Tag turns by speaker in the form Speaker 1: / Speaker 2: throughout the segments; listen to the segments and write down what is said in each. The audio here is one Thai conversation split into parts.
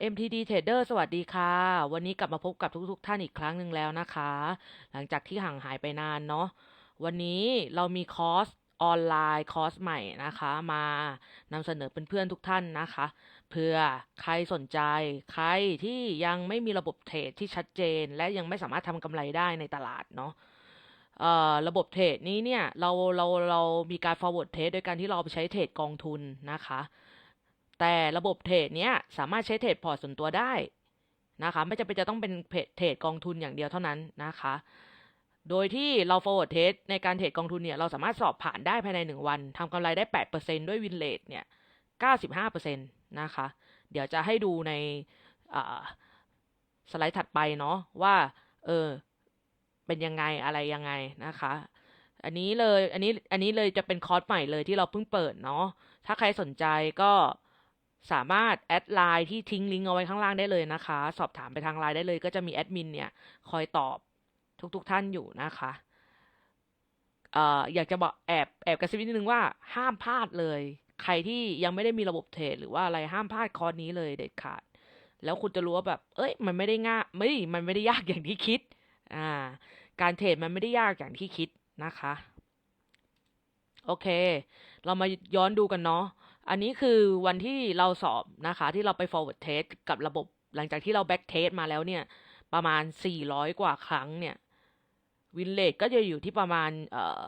Speaker 1: MTD Trader สวัสดีค่ะ วันนี้กลับมาพบกับทุก ๆ ท่านอีกครั้งหนึ่งแล้วนะคะ หลังจากที่ห่างหายไปนานเนาะวันนี้เรามีคอร์สออนไลน์คอร์สใหม่นะคะ มานำเสนอเพื่อนๆทุกท่านนะคะ เพื่อใครสนใจ ใครที่ยังไม่มีระบบเทรดที่ชัดเจน และยังไม่สามารถทำกำไรได้ในตลาดเนาะเอ่อระบบเทรดนี้เนี่ยเราเราเรามีการ forward trade โดยการที่เราไปใช้เทรดกองทุนนะคะ แต่ระบบเทรดเนี้ยสามารถใช้เทรดพอร์ตส่วนตัวได้นะคะ ไม่จำเป็นจะต้องเป็นเทรดกองทุนอย่างเดียวเท่านั้นนะคะ โดยที่เรา forward trade ในการเทรดกองทุนเนี่ยเราสามารถสอบผ่านได้ภายในหนึ่งวันทำกำไรได้ 8%ด้วยวินเลทเนี่ย 95%นะคะ เดี๋ยวจะให้ดูในสไลด์ถัดไปเนาะว่า เออ เป็นยังไงอะไรยังไงนะคะ อันนี้เลย อันนี้ อันนี้เลยจะเป็นคอร์สใหม่เลยที่เราเพิ่งเปิดเนาะ ถ้าใครสนใจก็ สามารถแอดไลน์ที่ทิ้งลิงก์เอาไว้ข้างล่างได้เลยนะคะ สอบถามไปทางไลน์ได้เลยก็จะมีแอดมินเนี่ยคอยตอบทุกๆทท่านอยู่นะคะเอ่ออยากจะบอกแอบแอบกระซิบนิดนึงว่าห้ามพลาดเลย ใครที่ยังไม่ได้มีระบบเทรดหรือว่าอะไรห้ามพลาดคอร์สนี้เลยเด็ดขาด แล้วคุณจะรู้ว่าแบบ เอ้ย มันไม่ได้ง่ายไม่มันไม่ได้ยากอย่างที่คิดอ่าการเทรดมันไม่ได้ยากอย่างที่คิดนะคะ โอเค เรามาย้อนดูกันเนาะ อันนี้คือวันที่เราสอบนะคะ ที่เราไป forward test กับระบบหลังจากที่เรา back test มาแล้วเนี่ย ประมาณ 400 กว่าครั้งเนี่ยวินเลทก็จะอยู่ที่ประมาณเอ่อ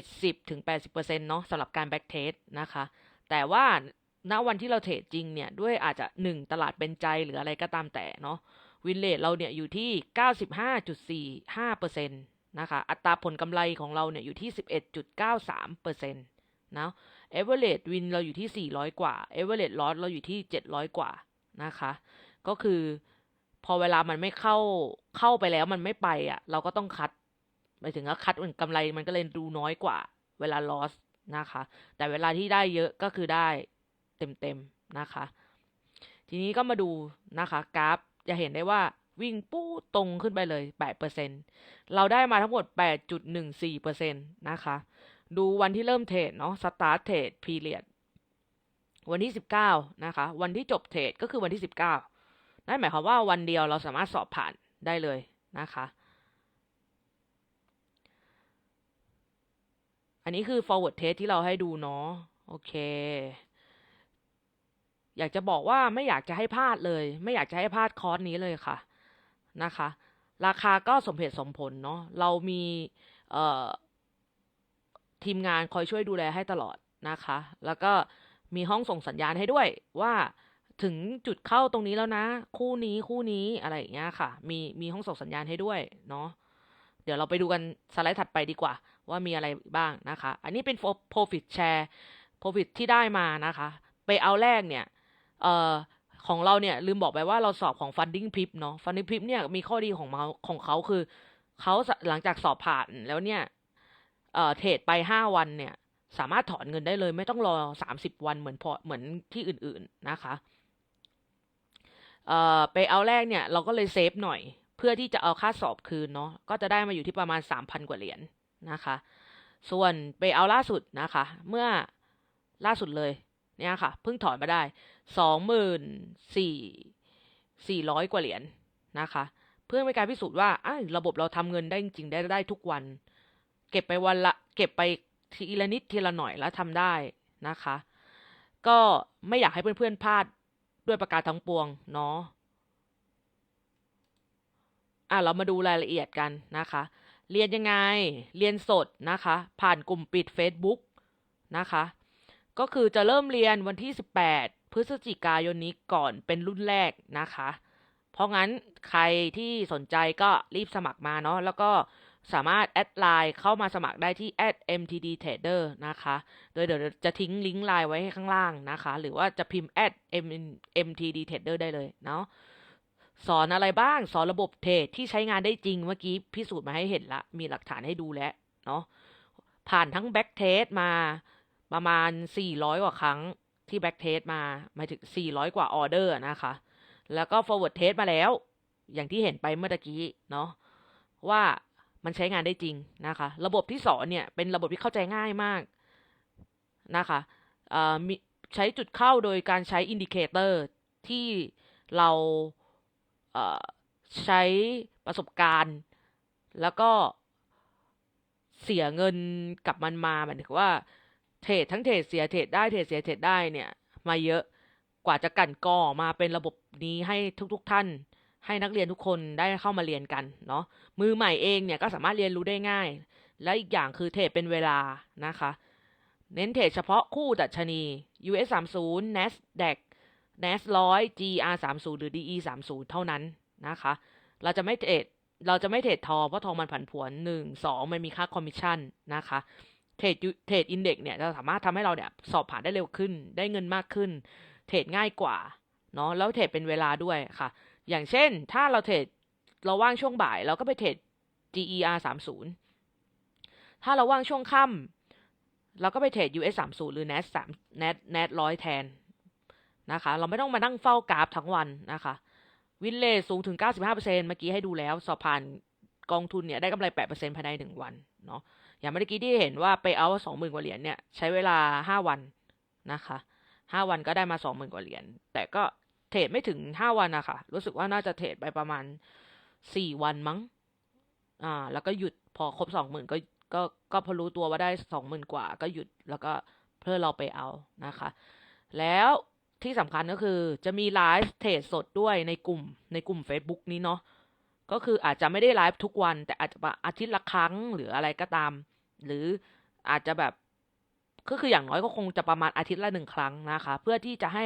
Speaker 1: 70ถึง80%เนาะสำหรับการ back test นะคะ แต่ว่าณวันที่เราเทรดจริงเนี่ย ด้วยอาจจะ 1 ตลาดเป็นใจหรืออะไรก็ตามแต่เนาะวินเลทเราเนี่ยอยู่ที่ 95.45%นะคะ อัตราผลกำไรของเราเนี่ยอยู่ที่ 11.93%นะ เอเวอเร e วินเราอยู่ที่ 400 กว่าเอเวอเร e ลอสเราอยู่ที่ 700 กว่านะคะ ก็คือพอเวลามันไม่เข้าเข้าไปแล้วมันไม่ไปอะ่ะ เราก็ต้องคัดหมายถึงว่าคัดกำไรมันก็เลยดูน้อยกว่า เวลาลอสนะคะ แต่เวลาที่ได้เยอะก็คือได้เต็มๆนะคะ ทีนี้ก็มาดูนะคะกราฟจะเห็นได้ว่าวิ่งปู้ตรงขึ้นไปเลย 8%เราได้มาทั้งหมด 8.14%นะคะ ดูวันที่เริ่มเทรดเนาะ start trade period วันที่19นะคะ วันที่จบเทรดก็คือวันที่19นั่นหมายความว่าวันเดียวเราสามารถสอบผ่านได้เลยนะคะ อันนี้คือ forward test ที่เราให้ดูเนาะโอเค อยากจะบอกว่าไม่อยากจะให้พลาดเลย ไม่อยากจะให้พลาดคอร์สนี้เลยค่ะนะคะ ราคาก็สมเหตุสมผลเนาะเรามีเอ่อ ทีมงานคอยช่วยดูแลให้ตลอดนะคะ แล้วก็มีห้องส่งสัญญาณให้ด้วยว่าถึงจุดเข้าตรงนี้แล้วนะ คู่นี้คู่นี้อะไรอย่างเงี้ยค่ะ มีมีห้องส่งสัญญาณให้ด้วยเนาะเดี๋ยวเราไปดูกันสไลด์ถัดไปดีกว่า ว่ามีอะไรบ้างนะคะ อันนี้เป็น profit share profit ที่ได้มานะคะ ไปเอาแรกเนี่ยเอ่อของเราเนี่ยลืมบอกไปว่าเราสอบของ funding pip เนาะ funding pip เนี่ยมีข้อดีของเขาของเขาคือเขาหลังจากสอบผ่านแล้วเนี่ย เทรดไปห้าวันเนี่ย สามารถถอนเงินได้เลย ไม่ต้องรอสามสิบวันเหมือนพอเหมือนที่อื่นๆนะคะเอ่อไปเอาแรกเนี่ย เราก็เลยเซฟหน่อย เพื่อที่จะเอาค่าสอบคืนเนาะก็จะได้มาอยู่ที่ประมาณสามพันกว่าเหรียญนะคะ ส่วนไปเอาล่าสุดนะคะ เมื่อล่าสุดเลยเนี่ยค่ะเพิ่งถอนมาได้สองหมื่นสี่สี่ร้อยกว่าเหรียญนะคะ เพื่อเป็นการพิสูจน์ว่าอ้ระบบเราทำเงินได้จริงได้ได้ทุกวัน เก็บไปวันละ เก็บไปทีละนิดทีละหน่อยแล้วทำได้นะคะ ก็ไม่อยากให้เพื่อนๆพลาดด้วยประการทั้งปวงเนาะอะเรามาดูรายละเอียดกันนะคะ เรียนยังไง เรียนสดนะคะ ผ่านกลุ่มปิด Facebook นะคะ ก็คือจะเริ่มเรียนวันที่ 18 พฤศจิกายนนี้ก่อนเป็นรุ่นแรกนะคะ เพราะงั้นใครที่สนใจก็รีบสมัครมาเนาะแล้วก็ สามารถแอดไลน์เข้ามาสมัครได้ที่ @mtd trader นะคะ โดยเดี๋ยวจะทิ้งลิงก์ไลน์ไว้ให้ข้างล่างนะคะ หรือว่าจะพิมพ์ @mtd trader ได้เลยเนาะ สอนอะไรบ้าง สอนระบบเทรดที่ใช้งานได้จริงเมื่อกี้พิสูจน์มาให้เห็นละ มีหลักฐานให้ดูแล้วเนาะ ผ่านทั้งแบ็กเทสมาประมาณ 400 กว่าครั้งที่แบ็กเทสมาหมายถึง 400 กว่าออเดอร์นะคะ แล้วก็ forward test มาแล้ว อย่างที่เห็นไปเมื่อกี้เนาะว่า มันใช้งานได้จริงนะคะ ระบบที่สอนเนี่ยเป็นระบบที่เข้าใจง่ายมากนะคะมีใช้จุดเข้าโดยการใช้อินดิเคเตอร์ที่เราใช้ประสบการณ์ แล้วก็เสียเงินกับมันมาหมายถึงว่าเทรดทั้งเทรดเสียเทรดได้เทรดเสียเทรดได้เนี่ย มาเยอะกว่าจะกั่นกรอมาเป็นระบบนี้ให้ทุก ๆทท่าน ให้นักเรียนทุกคนได้เข้ามาเรียนกันเนาะมือใหม่เองเนี่ยก็สามารถเรียนรู้ได้ง่าย และอีกอย่างคือเทรดเป็นเวลานะคะ เน้นเทรดเฉพาะคู่ดัชนี US 30 NASDAQ NAS 100 GR 30หรือ DE 30เท่านั้นนะคะ เราจะไม่เทรดเราจะไม่เทรดทองเพราะทองมันผันผวนหนึ่งสองมันมีค่าคอมมิชชั่นนะคะเทรดเทรดอินเด็กเนี่ยจะสามารถทำให้เราเนี่ยสอบผ่านได้เร็วขึ้น ได้เงินมากขึ้น เทรดง่ายกว่าเนาะแล้วเทรดเป็นเวลาด้วยค่ะ อย่างเช่นถ้าเราเทรดเราว่างช่วงบ่าย เราก็ไปเทรด GER 30ถ้าเราว่างช่วงค่ำเราก็ไปเทรด US 30หรือ NAS 3 NAS NAS 100แทนนะคะ เราไม่ต้องมานั่งเฝ้ากราฟทั้งวันนะคะ วินเลสูงถึง 95%เมื่อกี้ให้ดูแล้ว สอบผ่านกองทุนเนี่ยได้กำไร 8%ภายใน 1 วันเนาะอย่างเมื่อกี้ที่เห็นว่าไปเอาสองหมื่นกว่าเหรียญเนี่ยใช้เวลา 5 วันนะคะ 5 วันก็ได้มา 20,000 กว่าเหรียญแต่ก็ เทรดไม่ถึง5วันนะค่ะ รู้สึกว่าน่าจะเทรดไปประมาณ4วันมั้ง อ่า แล้วก็หยุดพอครบ20,000ก็ก็ก็พอรู้ตัวว่าได้20,000กว่า ก็หยุดแล้วก็เพื่อเราไปเอานะคะ แล้วที่สำคัญก็คือจะมีไลฟ์เทรดสดด้วยในกลุ่มในกลุ่ม Facebook นี้เนาะก็คืออาจจะไม่ได้ไลฟ์ทุกวัน แต่อาจจะอาทิตย์ละครั้งหรืออะไรก็ตาม หรืออาจจะแบบก็คืออย่างน้อยก็คงจะประมาณอาทิตย์ละหนึ่งครั้งนะคะ เพื่อที่จะให้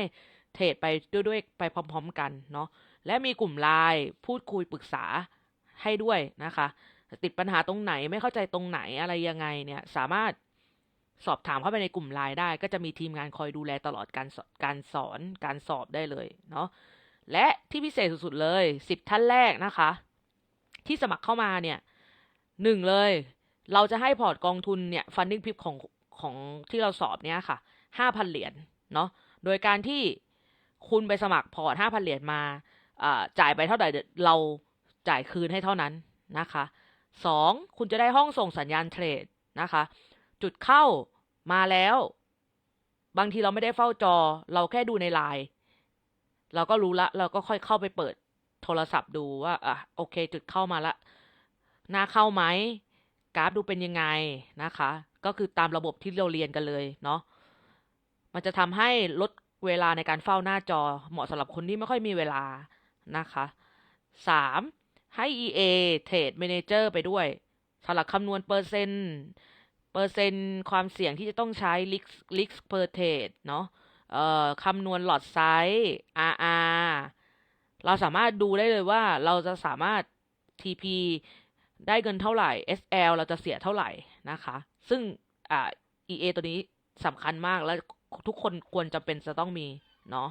Speaker 1: เทรดไปด้วยด้วยไปพร้อม ๆ กันเนาะและมีกลุ่มไลน์พูดคุยปรึกษาให้ด้วยนะคะ ติดปัญหาตรงไหนไม่เข้าใจตรงไหนอะไรยังไงเนี่ยสามารถสอบถามเข้าไปในกลุ่มไลน์ได้ ก็จะมีทีมงานคอยดูแลตลอดการการสอนการสอบได้เลยเนาะและที่พิเศษสุดๆเลยสิบท่านแรกนะคะ ที่สมัครเข้ามาเนี่ยหนึ่งเลย เราจะให้พอร์ตกองทุนเนี่ยฟันดิ้งพิปของของที่เราสอบเนี่ยค่ะห้าพันเหรียญเนาะโดยการที่ คุณไปสมัครพอร์ตห้าพันเหรียญมาจ่ายไปเท่าไหร่เราจ่ายคืนให้เท่านั้นนะคะสองคุณจะได้ห้องส่งสัญญาณเทรดนะคะ จุดเข้ามาแล้ว บางทีเราไม่ได้เฝ้าจอ เราแค่ดูในไลน์เราก็รู้ละ เราก็ค่อยเข้าไปเปิดโทรศัพท์ดูว่าอะโอเค จุดเข้ามาละหน้าเข้าไหมกราฟดูเป็นยังไงนะคะ ก็คือตามระบบที่เราเรียนกันเลยเนาะมันจะทำให้ลด เวลาในการเฝ้าหน้าจอเหมาะสำหรับคนที่ไม่ค่อยมีเวลานะคะสามให้ EA Trade Manager ไปด้วยสำหรับคำนวณเปอร์เซ็นต์เปอร์เซ็นต์ความเสี่ยงที่จะต้องใช้ risk risk per trade เนาะเอ่อคำนวณหลอดไซส์ RR เราสามารถดูได้เลยว่าเราจะสามารถ TP ได้เงินเท่าไหร่ SL เราจะเสียเท่าไหร่นะคะ ซึ่งอ่า EA ตัวนี้สำคัญมากและ ทุกคนควรจะเป็นจะต้องมีเนาะ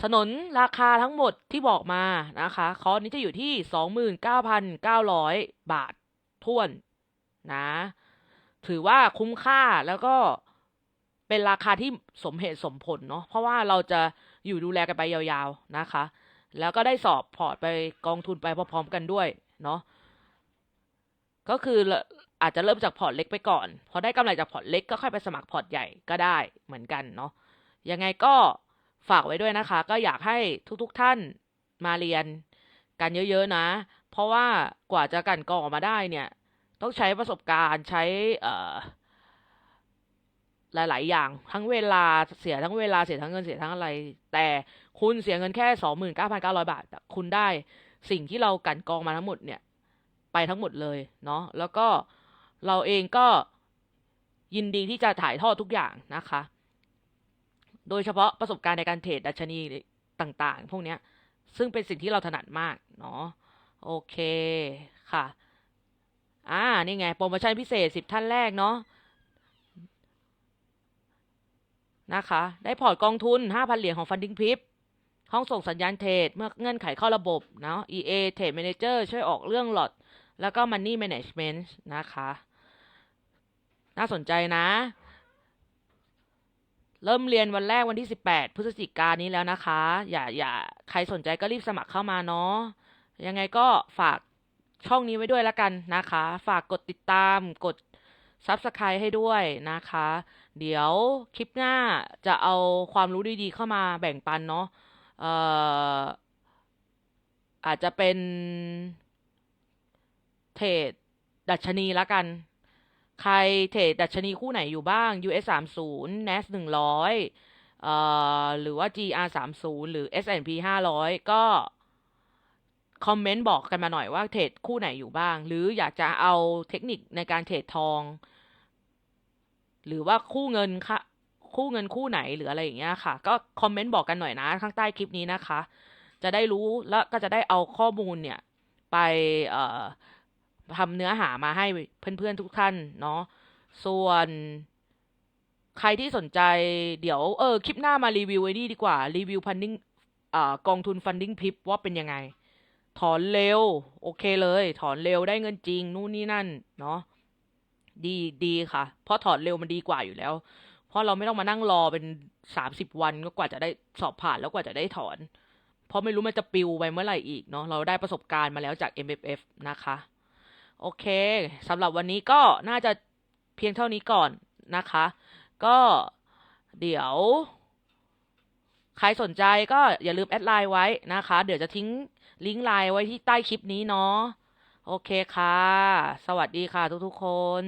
Speaker 1: สนนราคาทั้งหมดที่บอกมานะคะคอร์สนี้จะอยู่ที่สองหมื่นเก้าพันเก้าร้อยบาทท่วนนะ ถือว่าคุ้มค่าแล้วก็เป็นราคาที่สมเหตุสมผลเนาะเพราะว่าเราจะอยู่ดูแลกันไปยาวๆนะคะ แล้วก็ได้สอบพอร์ตไปกองทุนไปพร้อมๆกันด้วยเนาะก็คือ อาจจะเริ่มจากพอร์ตเล็กไปก่อน พอได้กำไรจากพอร์ตเล็กก็ค่อยไปสมัครพอร์ตใหญ่ก็ได้เหมือนกันเนาะยังไงก็ฝากไว้ด้วยนะคะ ก็อยากให้ทุกๆทท่านมาเรียนกันเยอะๆนะ เพราะว่ากว่าจะกันกองออกมาได้เนี่ย ต้องใช้ประสบการณ์ใช้หลาย ๆ อย่าง ทั้งเวลาเสียทั้งเวลาเสียทั้งเงินเสียทั้งอะไร แต่คุณเสียเงินแค่สองหมื่นเก้าพันเก้าร้อยบาท คุณได้สิ่งที่เรากันกองมาทั้งหมดเนี่ย ไปทั้งหมดเลยเนาะแล้วก็ เราเองก็ยินดีที่จะถ่ายทอดทุกอย่างนะคะ โดยเฉพาะประสบการณ์ในการเทรดดัชนีต่าง ๆ พวกนี้ซึ่งเป็นสิ่งที่เราถนัดมากเนาะโอเคค่ะ อ่า นี่ไง โปรโมชั่นพิเศษสิบท่านแรกเนาะนะคะ ได้พอร์ตกองทุนห้าพันเหรียญของ Funding Pip ห้องส่งสัญญาณเทรดเมื่อเงื่อนไขเข้าระบบเนาะ EA Trade Manager ช่วยออกเรื่องหลอด แล้วก็ Money Management นะคะ น่าสนใจนะ เริ่มเรียนวันแรกวันที่สิบแปดพฤศจิกายนนี้แล้วนะคะ อย่าอย่าใครสนใจก็รีบสมัครเข้ามาเนาะยังไงก็ฝากช่องนี้ไว้ด้วยล้วกันนะคะ ฝากกดติดตามกด Subscribe ให้ด้วยนะคะ เดี๋ยวคลิปหน้าจะเอาความรู้ดีๆเข้ามาแบ่งปันเนาะเอ่ออาจจะเป็นเทรดดัชนีละกัน ใครเทรดดัชนีคู่ไหนอยู่บ้าง US 30 NAS 100เอ่อหรือว่า GR 30หรือ S&P 500 ก็คอมเมนต์บอกกันมาหน่อยว่าเทรดคู่ไหนอยู่บ้าง หรืออยากจะเอาเทคนิคในการเทรดทอง หรือว่าคู่เงินค่ะคู่เงินคู่ไหนหรืออะไรอย่างเงี้ยค่ะ ก็คอมเมนต์บอกกันหน่อยนะ ข้างใต้คลิปนี้นะคะ จะได้รู้แล้วก็จะได้เอาข้อมูลเนี่ย ไปเอ่อ ทำเนื้อหามาให้เพื่อนๆทุกท่านเนาะส่วนใครที่สนใจเดี๋ยวเออคลิปหน้ามารีวิวไอ้นี่ดีกว่า รีวิวฟันดิ้งอ่ากองทุนฟันดิ้งพิปว่าเป็นยังไง ถอนเร็ว โอเคเลย ถอนเร็วได้เงินจริง นู่นนี่นั่น เนาะดีดีค่ะ เพราะถอนเร็วมันดีกว่าอยู่แล้ว เพราะเราไม่ต้องมานั่งรอเป็นสามสิบวันก็กว่าจะได้สอบผ่านแล้วกว่าจะได้ถอน เพราะไม่รู้มันจะปิวไปเมื่อไหร่อีกเนาะเราได้ประสบการณ์มาแล้วจาก MFF นะคะ โอเคสำหรับวันนี้ก็น่าจะเพียงเท่านี้ก่อนนะคะ ก็เดี๋ยว ใครสนใจก็อย่าลืมแอดไลน์ไว้นะคะ เดี๋ยวจะทิ้งลิงก์ไลน์ไว้ที่ใต้คลิปนี้เนาะโอเคค่ะ สวัสดีค่ะทุกๆคน